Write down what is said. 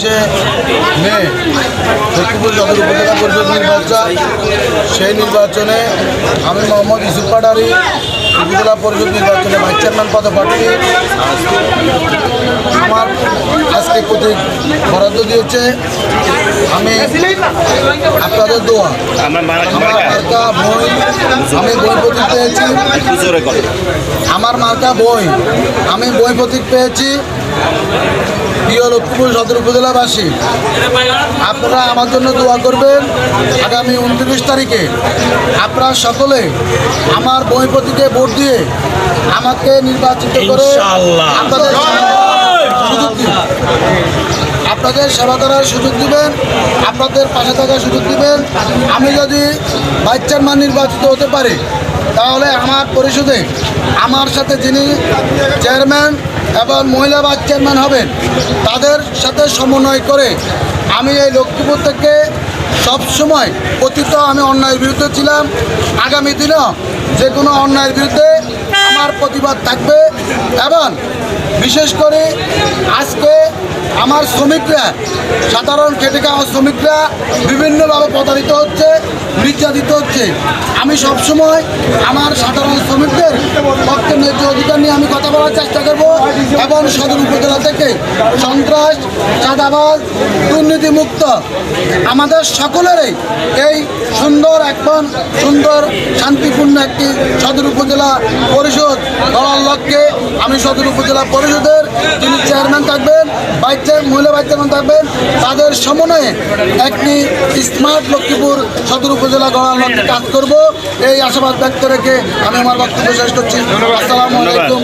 বাইশে মে লক্ষ্মীপুর সদর উপজেলা পরিষদ নির্বাচন। সেই নির্বাচনে আমি মোহাম্মদ ইসুফ পাটারি উপজেলা পরিষদ নির্বাচনে ভাইস চেয়ারম্যান পদে প্রার্থী। আমার আজকে প্রতীক বরাদ্দ দিয়েছে। আমি আপনাদের দোয়া। আমার মারা মার্কা বই আমি বই প্রতীক পেয়েছি। আমার মার্কা বই আমি বই প্রতীক পেয়েছি। প্রিয় লক্ষ্মীপুর সদর উপজেলাবাসী আপনারা আমার জন্য দোয়া করবেন আগামী উনত্রিশ তারিখে। আপনারা সকলে আমার বই প্রতীকে ভোট দিয়ে আমাকে নির্বাচিত করে আপনাদের আপনাদের সেবা করার সুযোগ দিবেন আপনাদের পাশে থাকার সুযোগ দিবেন। আমি যদি ভাইস চেয়ারম্যান নির্বাচিত হতে পারি তাহলে আমার পরিষদে আমার সাথে যিনি চেয়ারম্যান এবং মহিলা ভাইস চেয়ারম্যান হবেন, তাদের সাথে সমন্বয় করে আমি এই লক্ষ্মীপুর থেকে সবসময় অতীত আমি অন্যায়ের বিরুদ্ধে ছিলাম। আগামী দিনেও যে কোনো অন্যায়ের বিরুদ্ধে আমার প্রতিবাদ থাকবে এবং বিশেষ করে আজকে আমার শ্রমিকরা, সাধারণ খেটে খাওয়া শ্রমিকরা বিভিন্নভাবে প্রতারিত হচ্ছে, নির্যাতিত হচ্ছে। আমি সবসময় আমার সাধারণ শ্রমিকদের পক্ষে ন্যায্য অধিকার নিয়ে আমি কথা বলার চেষ্টা করব এবং সদর উপজেলা থেকে সন্ত্রাস, চাঁদাবাজ, দুর্নীতিমুক্ত আমাদের সকলেরই এই সুন্দর এখন সুন্দর শান্তিপূর্ণ একটি সদর উপজেলা পরিষদ। করার লক্ষ্যে আমি সদর উপজেলা পরিষদের যিনি চেয়ারম্যান থাকবেন বাইক মহিলা বাইক চেয়ারম্যান থাকবেন তাদের সমন্বয়ে একটি স্মার্ট লক্ষ্মীপুর সদর উপজেলা গড়ার লক্ষ্যে কাজ করব। এই আশাবাদ ব্যক্ত রেখে আমি আমার বক্তব্য শেষ করছি। আসসালামু আলাইকুম।